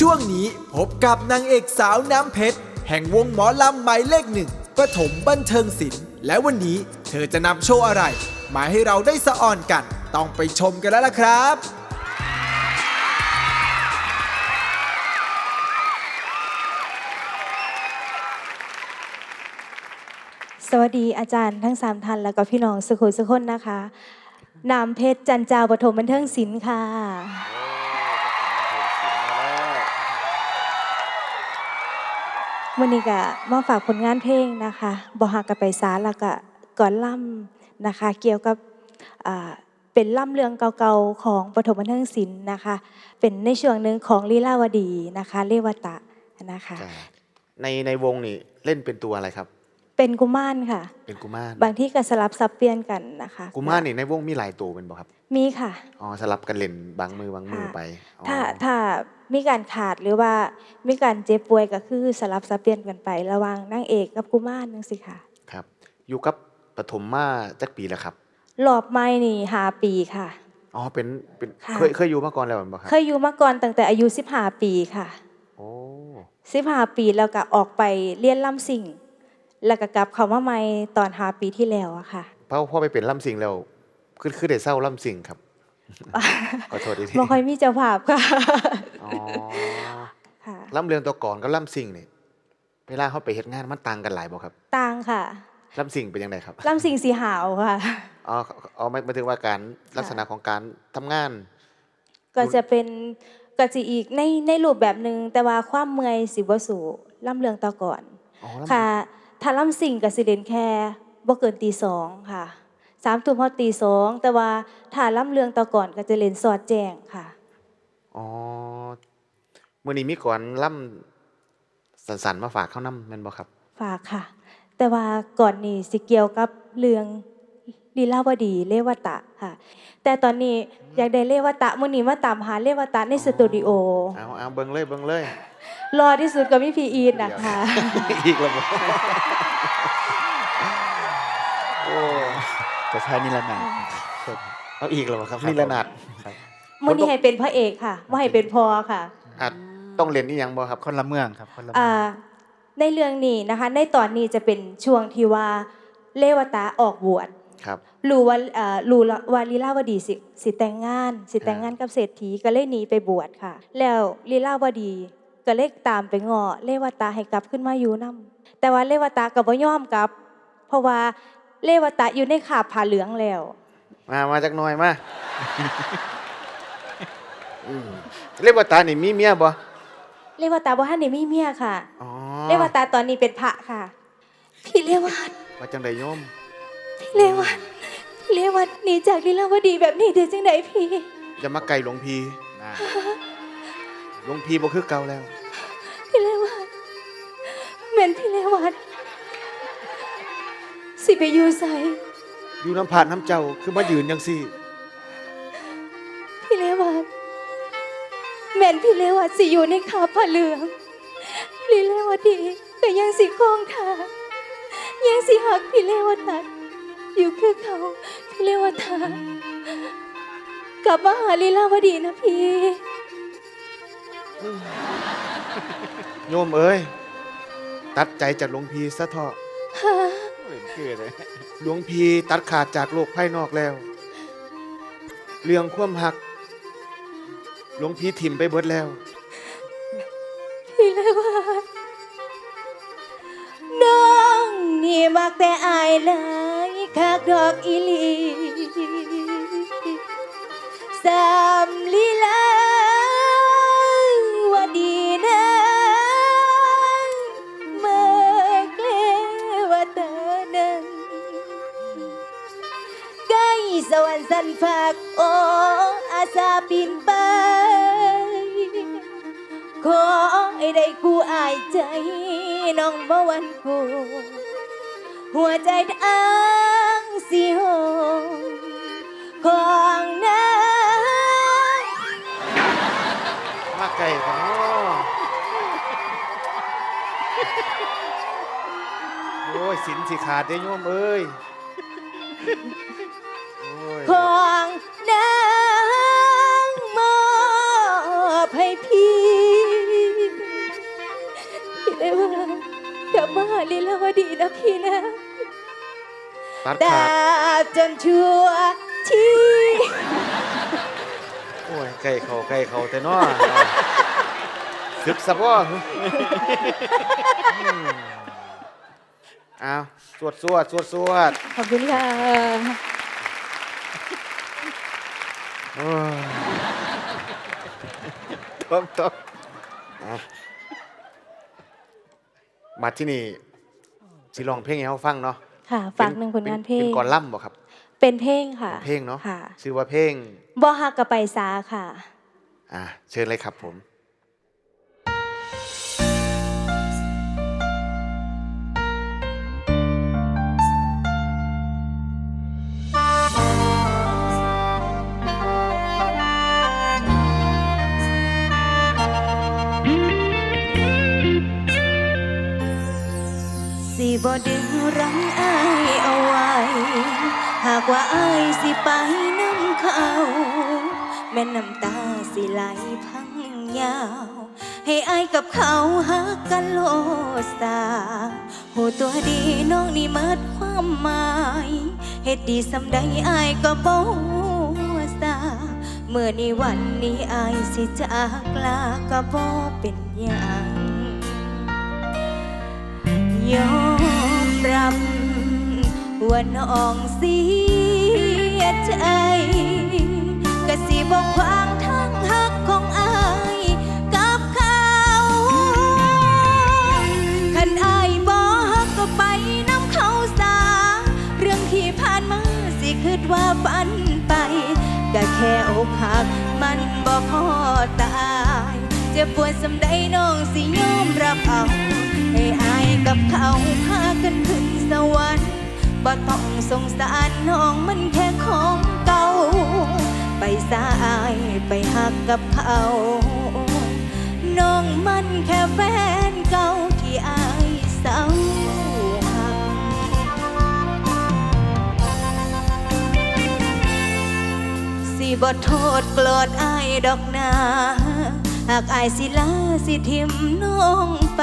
ช่วงนี้พบกับนางเอกสาวน้ำเพชร แห่งวงหมอลำหมายเลขหนึ่งประถมบันเทิงศิลป์และวันนี้เธอจะนำโชว์อะไร มาให้เราได้สะออนกัน ต้องไปชมกันแล้วล่ะครับ สวัสดีอาจารย์ทั้งสามท่านแล้วก็พี่น้องสุขุมสุขคนนะคะ นามเพชรจันจาวปฐมบันเทิงศิลป์ค่ะ วันนี้ก็มาฝากผลงานเพลงนะคะบอหักกับไปสาแล้วก็ก่อนล่ำนะคะ เกี่ยวกับเป็นล่ำเรื่องเก่าๆของปฐมบันเทิงศิลป์นะคะ เป็นในช่วงหนึ่งของลีลาวดีนะคะ เลวตะนะคะจ้ะในในวงนี่เล่นเป็นตัวอะไรครับ เป็นกุมารค่ะ เป็นกุมารบางที่ก็สลับสับเปลี่ยนกันนะคะ กุมารนี่ในวงมีหลายตัวเป็นบ่ครับ มีค่ะอ๋อสลับกันเล่นบางมือบางมือค่ะไปอ๋อถ้าถ้ามีการขาดหรือว่ามีการเจ็บป่วยก็คือสลับสับเปลี่ยนกันไประหว่างนางเอกกับกุมารนึงสิค่ะครับ อยู่กับปฐมมาจักปีแล้วครับรอบไม่นี่หาปีค่ะอ๋อเป็นเป็นค่ะเคยเคยอยู่มาก่อนแล้วแม่นบ่ครับเคยอยู่มาก่อนตั้งแต่อายุ15ปีค่ะโอ้15ปีแล้วก็ออกไปเรียนล่ำสิ่ง แล้วก็กลับเข้ามาใหม่ตอนหาปีที่แล้วอะค่ะ เพราะพ่อไปเป็นล่ำสิงแล้วคือคือได้เศร้าล่ำสิงครับขอโทษทีบ่ค่อยมีเจ้าภาพค่ะอ๋อค่ะล่ำเรืองตัวก่อนกับล่ำสิงนี่เวลาเขาไปเฮ็ดงานมันต่างกันหลายบ่ครับ ต่างค่ะล่ำสิงเป็นยังไงครับล่ำสิ่งสีหาวค่ะอ๋ออ๋อหมายหมายถึงว่าการลักษณะของการทำงาน ก็จะเป็นก็จะอีกในในรูปแบบหนึ่งแต่ว่าความเมื่อยสิบ่สู่ล่ำเรืองต่อก่อนอ๋อล่ำค่ะ ถ้าล่ำสิ่งกับสิเดนแค่บ่เกินตีสองค่ะสามทุ่มพอตีสองแต่ว่าถ้าล่ำเรืองต่อก่อนก็จะเล่นสอดแจ้งค่ะอ๋อมื่อนี้มีก่อนล่ำสันสันๆมาฝากเข้าน้ำแม่นบ่ครับ ฝากค่ะ แต่ว่าก่อนนี้สิเกี่ยวกับเรื่อง ลีลาวดีเลวตะค่ะ แต่ตอนนี้อยากได้เลวตะมื้อนี้มาตามหาเลวตะในสตูดิโอเอาเอาเบิ่งเลยเบิ่งเลยรอที่สุดก็มีพีอีนนะคะอีกแล้วบ่โอ้จะใช้นิรนามครับเอาอีกแล้วบ่ครับนี่ระนาดครับมื่อนี้ให้เป็นพระเอกค่ะว่าให้เป็นพอค่ะอาจต้องเรียนนี่ยังบ่ครับคนละเมืองครับคนละเมือ่าองในเรื่องนี้นะคะ ในตอนนี้จะเป็นช่วงที่ว่าเลวตาออกบวช ครับรู้ว่าเอ่อรู้ว่าลีลาวดีสิสิแต่งงาน สิแต่งงานกับเศรษฐีก็เลยหนีไปบวชค่ะ แล้วลีลาวดีก็เลยตามไปง้อเลวตาให้กลับขึ้นมาอยู่นํแต่ว่าเลวตาก็บ่ยอมกลับ เพราะว่าเลวตาอยู่ในขาบผ้าเหลืองแล้ว มามาจักหน่อยมาอืมเรียกว่าตานี่มีเมียบ่เลวตาบ่ทันได้มีเมียค่ะ อ๋อเลวตาตอนนี้เป็นพระค่ะ พี่เลวัตว่าจังไดโยม เลวัตเลวัตหนีจากลีลาวดีแบบนี้ได้จังไดพี่อย่ามาไกลหลวงพี่น่าหลวงพี่บ่คือเก่าแล้ว พี่เลวัตแม่นพี่เลวัตสิไปอยู่ไสอยู่น้ำผ่านน้ำเจ้าคือมายืนจังซี่พี่เลวัตแม่นพี่เลวัตสิอยู่ในขาผ้าเหลืองลีเลวดีก็ยังสิคล้องทางยังสิหักพี่เลวัตัด อยู่คือเขาพี่เลวัตากลับมาหาลีลาวดีนะพี่ โยมเอ้ย ตัดใจจากหลวงพี่ซะเถอะคือเลยหลวงพี่ตัดขาดจากโลกภายนอกแล้ว เรื่องความหัก หลวงพี่ถิ่มไปเบิดแล้ว พี่เลยว่า น้องนี่มักแต่อายเลย คักดอกอีลีสามลีลาว่าดีนะเมื่อเกลว่าเธอนั้นใกล้สวรรค์สันฝากโออาสาปินไป ขอให้ได้คู่อายใจน้องบ่วันกูหัวใจทั้งิหงของน้มาไกลของโอ้ยสินสิขาดได้ยมเอ้ยของนางมอบให้พี่พี่เลยว่าจะมาลีลาวดีนะพี่นะ ตัดดาขาดบจนชั่วที่ โอ้ยไก่เขาไก่เขาแต่น้อซึกซะบ่อืมอ้าวสวดสวดสวดสวดขอบคุณค่ะ โอ้ยต้องต้องอะมาที่นี่สิลองเพลงให้เขาฟังเนาะ ค่ะ ฝากหนึ่งผลงานเพลเป็งนกอล่ำบ่ครับ เป็นเพลงค่ะ เพลงเนาะค่ะชื่อว่าเพลงบ่ฮักกับไปซาค่ะ อ่าเชิญเลยครับผมสิบ่ดึงรั้งอายเอาไว้ หากว่าอายสิไปน้ำเขา แม่น้ำตาสิไหลพังยาว ให้อายกับเขาหักกันโลดสาหูตัวดีน้องนี่เมิดความหมายเหตุดีสำใดอายก็บ่ว่าสาเมื่อนี้วันนี้อายสิจากลาก็บ่เป็นหยังยอ ว่าน้องเสียใจกะสิบอกควางทางหักของอายกับเขาคันอายบ่ฮักก็ไปน้ำเขาสา เรื่องที่ผ่านมาสิคิดว่าฝันไปก็แค่อกหักมันบ่พอตายจะปวดสำใดน้องสิยอมรับเอาให้อายกับเขาพากันขึ้นสวรรค์ บ่ต้องสงสารน้องมันแค่ของเก่า ไปสาอายไปหักกับเขา น้องมันแค่แฟนเก่าที่อายเศร้าหักสิบ่โทษโกรธอายดอกนาหากอายสิลาสิทิมน้องไป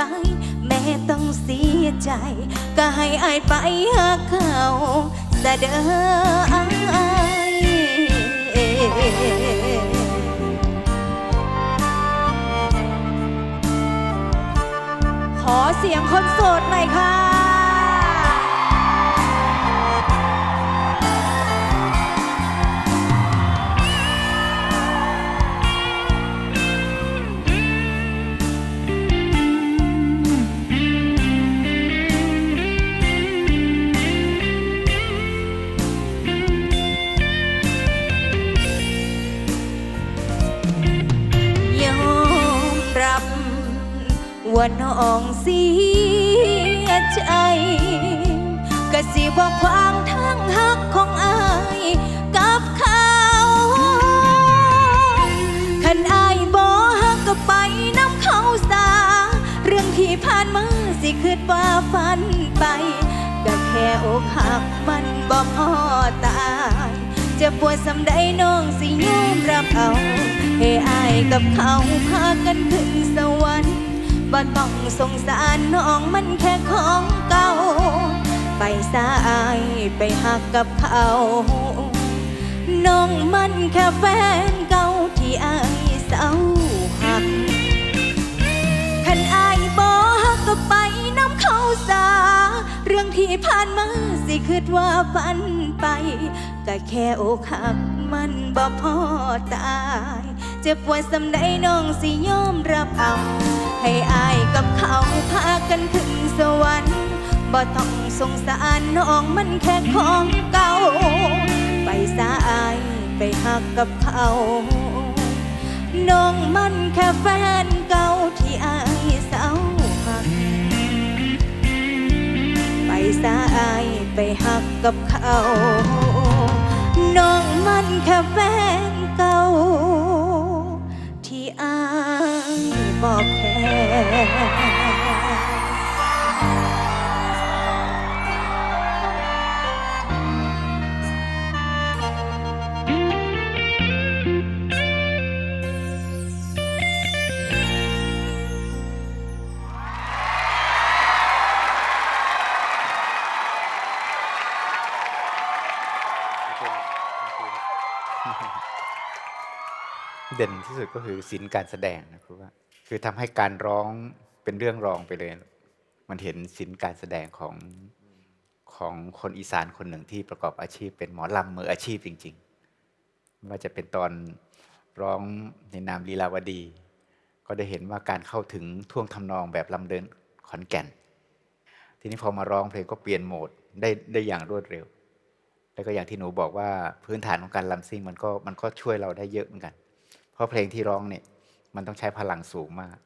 แม่ต เสียใจ ก็ให้อายไปหาเขาสะเด้ออายขอเสียงคนโสดหน่อยค่ะ ยใจก็สิบอกควางทางหักของอายกับเขาคันอายบ่ฮักก็ไปน้ำเขาสา เรื่องที่ผ่านมาสิคิดว่าฝันไปก็แค่อกหักมันบ่พอตายจะปวดสำใดน้องสิยอมรับเอาให้อายกับเขาพากันขึ้นสวรรค์ บ่ต้องสงสารน้องมันแค่ของเก่า ไปสาอายไปหักกับเขา น้องมันแค่แฟนเก่าที่อายเศร้าหักคันอายบ่ฮักก็ไปน้ำเขาสา เรื่องที่ผ่านมาสิคิดว่าฝันไปก็แค่อกหักมันบ่พอตาย เจะปวดสำใดน้องสิยอมรับเอา ให้อายกับเขาพากันถึงสวรรค์บ่ต้องสงสารน้องมันแค่ของเก่า ไปสาอายไปหักกับเขา น้องมันแค่แฟนเก่าที่อายเศร้าหัก ไปสาอายไปหักกับเขา น้องมันแค่แฟนเก่าที่อาย บอกแค่เด่นที่สุดก็คือศิลปการแสดงนะ คือทำให้การร้องเป็นเรื่องรองไปเลย มันเห็นศิลป์การแสดงของของคนอีสานคนหนึ่งที่ประกอบอาชีพ เป็นหมอลำมืออาชีพจริงๆไม่ว่าจะเป็นตอนร้องในนามลีลาวดี ก็ได้เห็นว่าการเข้าถึงท่วงทำนองแบบลำเดินขอนแก่น ทีนี้พอมาร้องเพลงก็เปลี่ยนโหมดได้ได้อย่างรวดเร็ว แล้วก็อย่างที่หนูบอกว่าพื้นฐานของการลำซิ่งมันก็มันก็ช่วยเราได้เยอะเหมือนกัน เพราะเพลงที่ร้องเนี่ย มันต้องใช้พลังสูงมาก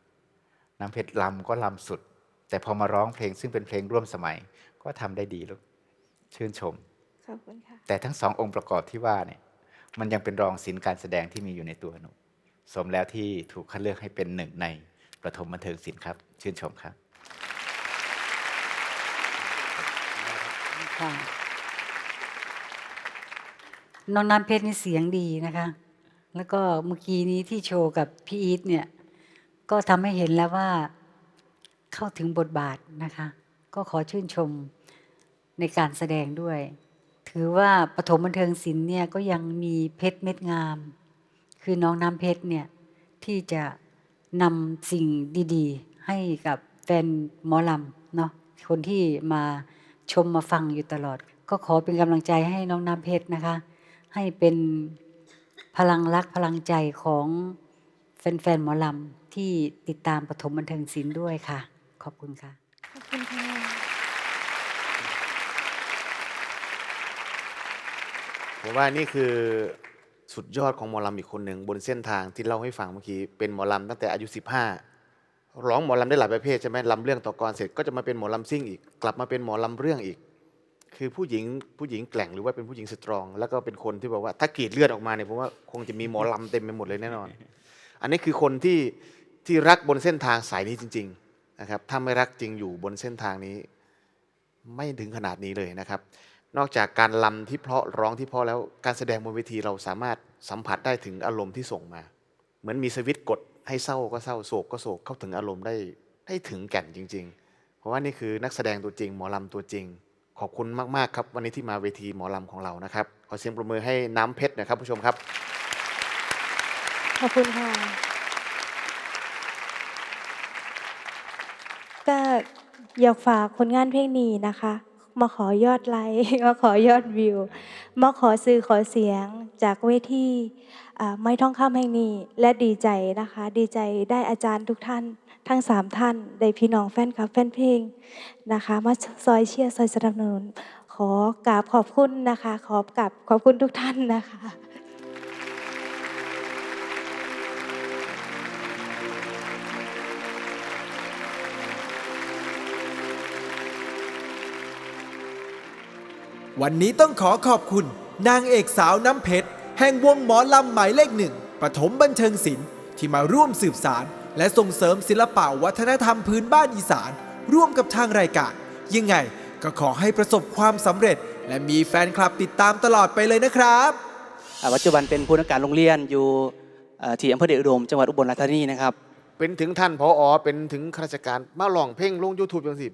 น้ำเพชรลำก็ลำสุด แต่พอมาร้องเพลงซึ่งเป็นเพลงร่วมสมัยก็ทำได้ดีลูกชื่นชมขอบคุณค่ะแต่ทั้งสององค์ประกอบที่ว่าเนี่ยมันยังเป็นรองศิลป์การแสดงที่มีอยู่ในตัวหนูสมแล้วที่ถูกคัดเลือกให้เป็นหนึ่งในประถมบันเทิงศิลป์ครับ ชื่นชมครับค่ะน้องน้ำเพชรนี่เสียงดีนะคะ แล้วก็เมื่อกี้นี้ที่โชว์กับพี่อีทเนี่ย ก็ทำให้เห็นแล้วว่าเข้าถึงบทบาทนะคะ ก็ขอชื่นชมในการแสดงด้วย ถือว่าปฐมบันเทิงศิลป์เนี่ยก็ยังมีเพชรเม็ดงาม คือน้องน้ำเพชรเนี่ยที่จะนำสิ่งดีๆ ให้กับแฟนหมอลำเนาะคนที่มาชมมาฟังอยู่ตลอด ก็ขอเป็นกำลังใจให้น้องน้ำเพชรนะคะ ให้เป็น พลังรักพลังใจของแฟนๆหมอลำที่ติดตามปฐมบันเทิงศิลป์ด้วยค่ะ ขอบคุณค่ะ ขอบคุณค่ะผมว่านี่คือสุดยอดของหมอลำอีกคนหนึ่งบนเส้นทางที่เล่าให้ฟังเมื่อกี้เป็นหมอลำตั้งแต่อายุ 15 ร้องหมอลำได้หลายประเภทใช่ไหมลำเรื่องต่อกรเสร็จก็จะมาเป็นหมอลำซิ่งอีก กลับมาเป็นหมอลำเรื่องอีก คือผู้หญิงผู้หญิงแกร่งหรือว่าเป็นผู้หญิงสตรอง แล้วก็เป็นคนที่แบบว่าถ้ากรีดเลือดออกมาเนี่ยผมว่าคงจะมีหมอลำเต็มไปหมดเลยแน่นอน อันนี้คือคนที่ที่รักบนเส้นทางสายนี้จริง ๆนะครับ ถ้าไม่รักจริงอยู่บนเส้นทางนี้ ไม่ถึงขนาดนี้เลยนะครับ นอกจากการลำที่เพราะร้องที่เพราะแล้วการแสดงบนเวทีเราสามารถสัมผัสได้ถึงอารมณ์ที่ส่งมา เหมือนมีสวิตช์กดให้เศร้าก็เศร้าโศกก็โศกเข้าถึงอารมณ์ได้ได้ถึงแก่นจริง ๆ เพราะว่านี่คือนักแสดงตัวจริง หมอลำตัวจริง ขอบคุณมากๆครับวันนี้ที่มาเวทีหมอลำของเรานะครับ ขอเสียงปรบมือให้น้ำเพชรนะครับผู้ชมครับ ขอบคุณค่ะ ก็อยากฝากผลงานเพลงนี้นะคะ มาขอยอดไลค์มาขอยอดวิว มาขอสื่อขอเสียงจากเวทีไม่ท่องคำแห่งนี้และดีใจนะคะ ดีใจได้อาจารย์ทุกท่าน ทั้งสามท่านได้พี่น้องแฟนคลับแฟนเพลงนะคะ มาซอยเชียร์ซอยสนับสนุนขอกราบขอบคุณนะคะ ขอบกับขอบคุณทุกท่านนะคะวันนี้ต้องขอขอบคุณ นางเอกสาวน้ำเพชร แห่งวงหมอลำหมายเลขหนึ่งปฐมบันเทิงศิลป์ที่มาร่วมสืบสาร และส่งเสริมศิลปะวัฒนธรรมพื้นบ้านอีสาน ร่วมกับทางรายการ ยังไงก็ขอให้ประสบความสำเร็จ และมีแฟนคลับติดตามตลอดไปเลยนะครับอ่าปัจจุบันเป็นผู้นักการโรงเรียนอยู่เอ่อที่อำเภอเดชอุดมจังหวัดอุบลราชธานีนะครับ เป็นถึงท่านพออเป็นถึงข้าราชการมาลองเพลงลง YouTube จังสิ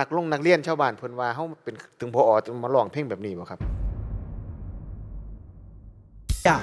นักลงนักเรียนชาวบ้านเพิ่นว่าเฮาเป็นถึงพออจะมาลองเพลงแบบนี้บ่ครับจาก